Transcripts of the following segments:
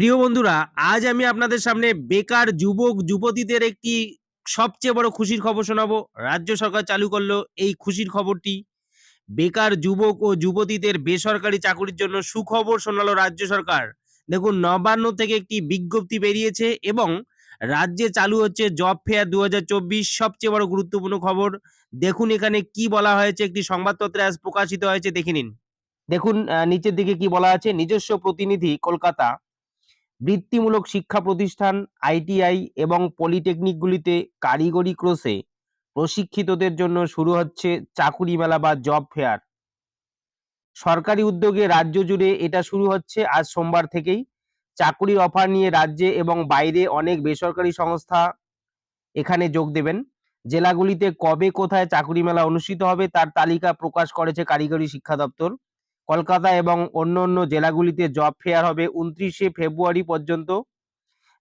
প্রিয় বন্ধুরা, আজ আমি আপনাদের সামনে বেকার যুবক, যুবতীদের একটি সবচেয়ে বড় খুশির খবর শোনাবো। রাজ্য সরকার চালু করল এই খুশির খবরটি। বেকার যুবক ও যুবতীদের বেসরকারি চাকরির জন্য সুখবর শোনালো রাজ্য সরকার। দেখুন, নবান্ন থেকে একটি বিজ্ঞপ্তি বেরিয়েছে এবং রাজ্যে চালু হচ্ছে জব ফেয়ার দু হাজার চব্বিশ, সবচেয়ে বড় গুরুত্বপূর্ণ খবর। দেখুন, এখানে কি বলা হয়েছে, একটি সংবাদপত্রে আজ প্রকাশিত হয়েছে, দেখে নিন। দেখুন নিচের দিকে কি বলা আছে, নিজস্ব প্রতিনিধি কলকাতা। বৃত্তিমূলক শিক্ষা প্রতিষ্ঠান, আইটিআই এবং পলিটেকনিকগুলিতে কারিগরি ক্রসে প্রশিক্ষিতদের জন্য শুরু হচ্ছে চাকুরি মেলা বা জব ফেয়ার। সরকারি উদ্যোগে রাজ্য জুড়ে এটা শুরু হচ্ছে আজ সোমবার থেকেই। চাকুরির অফার নিয়ে রাজ্যে এবং বাইরে অনেক বেসরকারি সংস্থা এখানে যোগ দেবেন। জেলাগুলিতে কবে কোথায় চাকুরি মেলা অনুষ্ঠিত হবে তার তালিকা প্রকাশ করেছে কারিগরি শিক্ষা দপ্তর। কলকাতা এবং অন্য অন্য জেলাগুলিতে জব ফেয়ার হবে উনত্রিশে ফেব্রুয়ারি পর্যন্ত,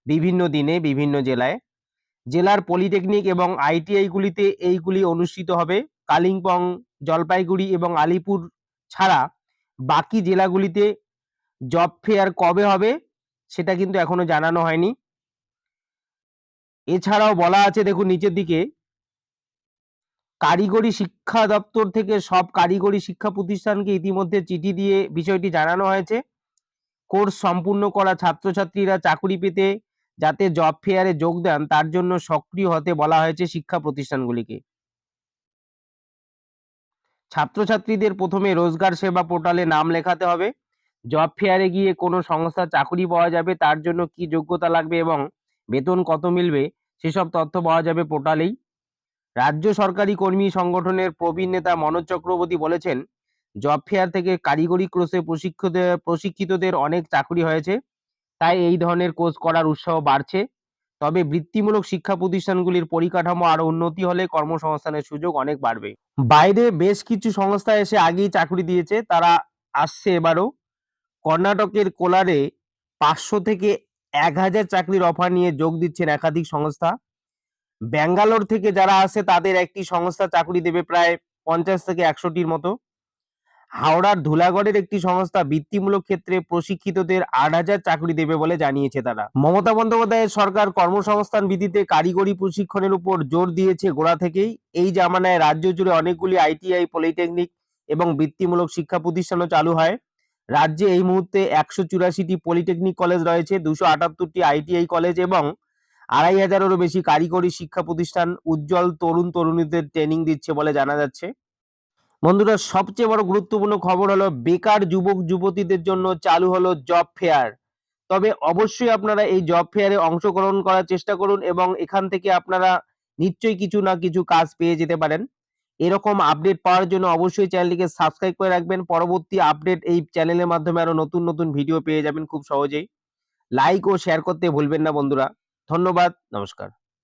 বিভিন্ন দিনে বিভিন্ন জেলায়। জেলার পলিটেকনিক এবং আইটিআইগুলিতে এইগুলি অনুষ্ঠিত হবে। কালিম্পং, জলপাইগুড়ি এবং আলিপুর ছাড়া বাকি জেলাগুলিতে জব ফেয়ার কবে হবে সেটা কিন্তু এখনও জানানো হয়নি। এছাড়াও বলা আছে, দেখুন নিচের দিকে কারিগরি শিক্ষা দপ্তর থেকে সব কারিগরি শিক্ষা প্রতিষ্ঠানকে ইতিমধ্যে চিঠি দিয়ে বিষয়টি জানানো হয়েছে। কোর্স সম্পূর্ণ করা ছাত্রছাত্রীরা চাকরি পেতে যাতে জব ফেয়ারে যোগ দেন, তার জন্য সক্রিয় হতে বলা হয়েছে শিক্ষা প্রতিষ্ঠানগুলিকে। ছাত্রছাত্রীদের প্রথমে রোজগার সেবা পোর্টালে নাম লেখাতে হবে। জব ফেয়ারে গিয়ে কোনো সংস্থা চাকরি পাওয়া যাবে, তার জন্য কি যোগ্যতা লাগবে এবং বেতন কত মিলবে, সেসব তথ্য পাওয়া যাবে পোর্টালেই। রাজ্য সরকারি কর্মী সংগঠনের প্রবীণ নেতা মনোজ চক্রবর্তী বলেছেন, জব ফেয়ার থেকে কারিগরি কোর্সে প্রশিক্ষিত প্রশিক্ষিতদের অনেক চাকরি হয়েছে। তাই এই ধরনের কোর্স করার উৎসাহ বাড়ছে। তবে বৃত্তিমূলক শিক্ষা প্রতিষ্ঠানগুলির পরিকাঠামো আরও উন্নতি হলে কর্মসংস্থানের সুযোগ অনেক বাড়বে। বাইরে বেশ কিছু সংস্থা এসে আগেই চাকরি দিয়েছে। তারা আসছে এবারও। কর্ণাটকের কোলারে পাঁচশো থেকে এক হাজার চাকরির অফার নিয়ে যোগ দিচ্ছেন একাধিক সংস্থা। ব্যাঙ্গালোর থেকে যারা আসে, তাদের একটি সংস্থা চাকরি দেবে প্রায় পঞ্চাশ থেকে একশোটির মতো। হাওড়ার ধুলাগড়ের একটি সংস্থা বৃত্তিমূলক ক্ষেত্রে প্রশিক্ষিতদের আট হাজার চাকরি দেবে বলে জানিয়েছে তারা। মমতা বন্দ্যোপাধ্যায়ের সরকার কর্মসংস্থান বিধিতে কারিগরি প্রশিক্ষণের উপর জোর দিয়েছে গোড়া থেকেই। এই জামানায় রাজ্য জুড়ে অনেকগুলি আইটিআই, পলিটেকনিক এবং বৃত্তিমূলক শিক্ষা প্রতিষ্ঠানও চালু হয়। রাজ্যে এই মুহূর্তে একশো চুরাশিটি পলিটেকনিক কলেজ রয়েছে, দুশো আটাত্তরটি আইটিআই কলেজ এবং আড়াই হাজারেরও বেশি কারিগরি শিক্ষা প্রতিষ্ঠান উজ্জ্বল তরুণ তরুণীদের ট্রেনিং দিচ্ছে বলে জানা যাচ্ছে। বন্ধুরা, সবচেয়ে বড় গুরুত্বপূর্ণ খবর হলো, বেকার যুবক, যুবতীদের জন্য চালু হলো জব ফেয়ার তবে অবশ্যই আপনারা এই জব ফেয়ারে অংশগ্রহণ করার চেষ্টা করুন এবং এখান থেকে আপনারা নিশ্চয়ই কিছু না কিছু কাজ পেয়ে যেতে পারেন। এরকম আপডেট পাওয়ার জন্য অবশ্যই চ্যানেলটিকে সাবস্ক্রাইব করে রাখবেন। পরবর্তী আপডেট এই চ্যানেলের মাধ্যমে আরও নতুন নতুন ভিডিও পেয়ে যাবেন খুব সহজেই। লাইক ও শেয়ার করতে ভুলবেন না বন্ধুরা। ধন্যবাদ নমস্কার।